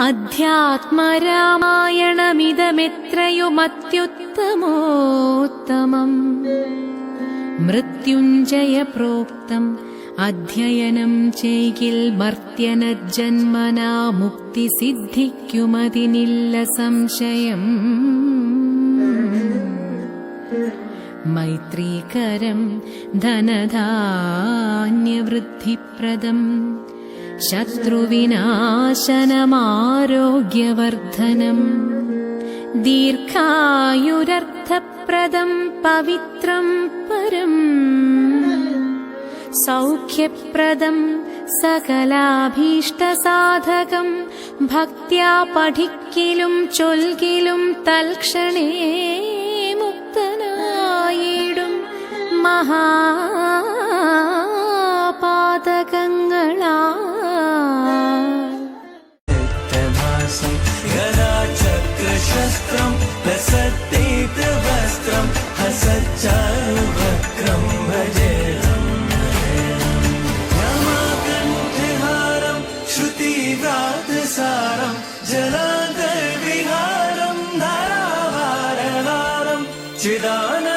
അധ്യാത്മരാമായണമിതമെത്രയുമത്യുത്തമോത്തമം. മൃത്യുഞ്ജയ പ്രോക്തം അധ്യയനം ചെയ്കിൽ മർത്യനജന്മനാ മുക്തി സിദ്ധിക്കുമതിനില്ല സംശയം. മൈത്രീകരം ധനധാന്യവൃദ്ധിപ്രദം ശത്രുവിനാശനമാരോഗ്യവർദ്ധനം. ദീർഘായുരർത്ഥപ്രദം പവിത്രം പരം. സൗഖ്യപ്രദം സകലാഭീഷ്ടസാധകം. ഭക്ത്യാ പഠിക്കിലും ചൊൽകിലും തൽക്ഷണേ മുക്തനായിടും മഹാപാതകങ്ങളാ सच्चारुभक्रं भजे क्षमाकण्ठहारं श्रुतिव्रातसारं जलान्तर्विहारं चिदान